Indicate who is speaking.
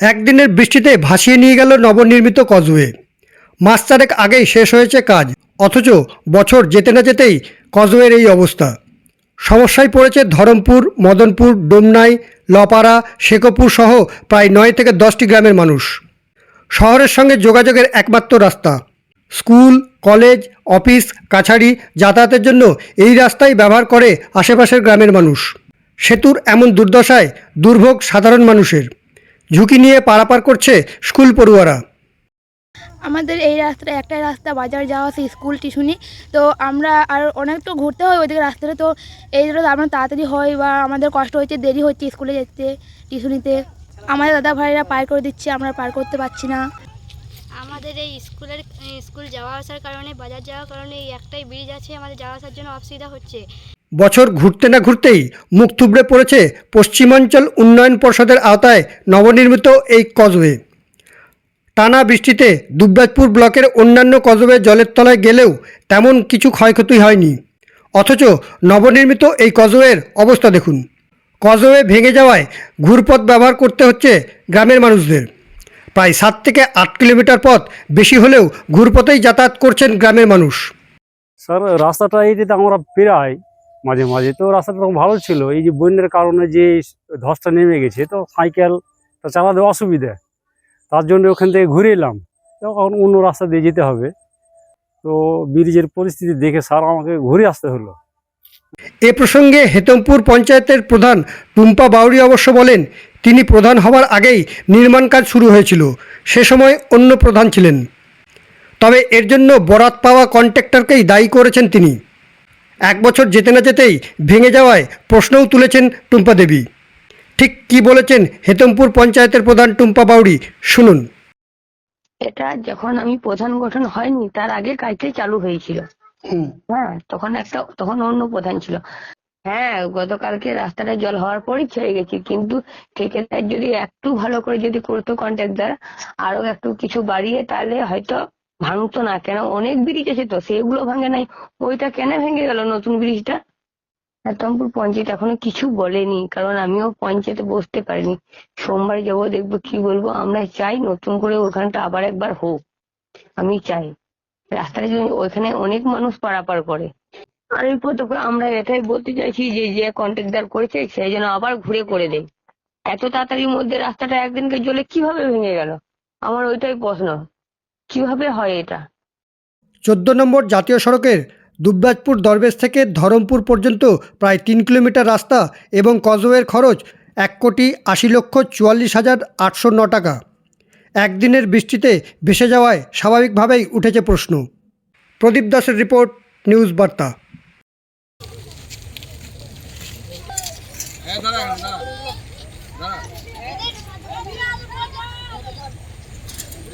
Speaker 1: একদিনের বৃষ্টিতে ভাসিয়ে নিয়ে গেল নবনির্মিত কজওয়ে। মাস চারেক আগেই শেষ হয়েছে কাজ, অথচ বছর যেতে না যেতেই কজওয়ের এই অবস্থা। সমস্যায় পড়েছে ধরমপুর, মদনপুর, ডোমনাই, লপাড়া শেখপুর সহ প্রায় নয় থেকে দশটি গ্রামের মানুষ। শহরের সঙ্গে যোগাযোগের একমাত্র রাস্তা। স্কুল, কলেজ, অফিস কাছারি যাতায়াতের জন্য এই রাস্তাই ব্যবহার করে আশেপাশের গ্রামের মানুষ। সেতুর এমন দুর্দশায় দুর্ভোগ সাধারণ মানুষের। ঝুঁকি নিয়ে পারাপার করছে স্কুল পড়ুয়ারা।
Speaker 2: আমাদের এই রাস্তাটা একটাই রাস্তা বাজার যাওয়া সেই স্কুল টিউশনি। তো আমরা আর অনেক তো ঘুরতে হয় ওইদিকে রাস্তাটা তো এই জন্য আমরা তাড়াতাড়ি হয় বা আমাদের কষ্ট হচ্ছে দেরি হচ্ছে স্কুলে যেতে টিউশনিতে। আমাদের দাদা ভাইরা পার করে দিচ্ছে আমরা পার করতে পারছি না।
Speaker 3: আমাদের এই স্কুলের স্কুল যাওয়া আসার কারণে বাজার যাওয়ার কারণে এই একটাই ব্রিজ আছে আমাদের যাওয়া আসার জন্য অসুবিধা হচ্ছে।
Speaker 1: বছর ঘুরতে না ঘুরতেই মুখ থুবড়ে পড়েছে পশ্চিমাঞ্চল উন্নয়ন পর্ষদের আওতায় নবনির্মিত এই কজওয়ে টানা বৃষ্টিতে দুবরাজপুর ব্লকের অন্যান্য কজওয়ে জলের তলায় গেলেও তেমন কিছু ক্ষয়ক্ষতি হয়নি। অথচ নবনির্মিত এই কজওয়ের অবস্থা দেখুন। কজওয়ে ভেঙে যাওয়ায় ঘুরপথ ব্যবহার করতে হচ্ছে গ্রামের মানুষদের। প্রায় সাত থেকে আট কিলোমিটার পথ বেশি হলেও ঘুরপথেই যাতায়াত করছেন গ্রামের মানুষ।
Speaker 4: স্যার, রাস্তাটা এই আমরা পেরাই মাঝে মাঝে। তো রাস্তাটা তখন ভালো ছিল। এই যে বন্যার কারণে যে ধসটা নেমে গেছে, তো সাইকেলটা চালাতে অসুবিধা। তার জন্য ওখান থেকে ঘুরে এলাম। তখন অন্য রাস্তা দিয়ে যেতে হবে। তো ব্রিজের পরিস্থিতি দেখে স্যার আমাকে ঘুরে আসতে হলো।
Speaker 1: এ প্রসঙ্গে হেতমপুর পঞ্চায়েতের প্রধান টুম্পা বাউরি অবশ্য বলেন, তিনি প্রধান হওয়ার আগেই নির্মাণ কাজ শুরু হয়েছিল। সে সময় অন্য প্রধান ছিলেন। তবে এর জন্য বরাত পাওয়া কন্ট্রাক্টরকেই দায়ী করেছেন তিনি। এক বছর যেতে না যেতেই ভেঙে যাওয়ায় প্রশ্নও তুলেছেন টুম্পা দেবী। ঠিক কি বলেছেন হেতমপুর পঞ্চায়েতের প্রধান টুম্পা বাউরি শুনুন।
Speaker 5: এটা যখন আমি প্রধান গঠন হয়নি তার আগে কাজটাই চালু হয়েছিল। হ্যাঁ তখন একটা তখন অন্য প্রধান ছিল। হ্যাঁ গতকালকে রাস্তাটা জল হওয়ার পরই ছেড়ে গেছি কিন্তু ঠিকাদার যদি একটু ভালো করে যদি করতো কন্ট্রাক্টর আরও একটু কিছু বাড়িয়ে তাহলে হয়তো ভাঙতো না কেন? অনেক ব্রিজ আছে তো, সেগুলো ভাঙে নাই। ওইটা কেন ভেঙে গেল নতুন ব্রিজটা হেতমপুর পঞ্চায়েত এখনও কিছু বলেনি, কারণ আমিও পঞ্চায়েতে বসতে পারিনি। সোমবার যাব, দেখব কি বলব। আমরা চাই নতুন করে ওখানটা আবার একবার হোক। আমি চাই। রাস্তাটা ওইখানে অনেক মানুষ পারাপার করে। আর এই প্রথমে আমরা এটাই বলতে চাইছি যে যে কন্ট্রাক্টর করেছে সেই যেন আবার ঘুরে করে দেয়। এত তাড়াতাড়ির মধ্যে রাস্তাটা একদিনকে জলে কীভাবে ভেঙে গেল? আমার ওইটাই প্রশ্ন। কীভাবে হয় এটা?
Speaker 1: চোদ্দ নম্বর জাতীয় সড়কের দুবরাজপুর দরবেশ থেকে ধরমপুর পর্যন্ত প্রায় তিন কিলোমিটার রাস্তা এবং কজওয়ের খরচ এক কোটি আশি লক্ষ চুয়াল্লিশ হাজার আটশো ন টাকা। একদিনের বৃষ্টিতে ভেসে যাওয়ায় স্বাভাবিকভাবেই উঠেছে প্রশ্ন। প্রদীপ দাসের রিপোর্ট নিউজ বার্তা।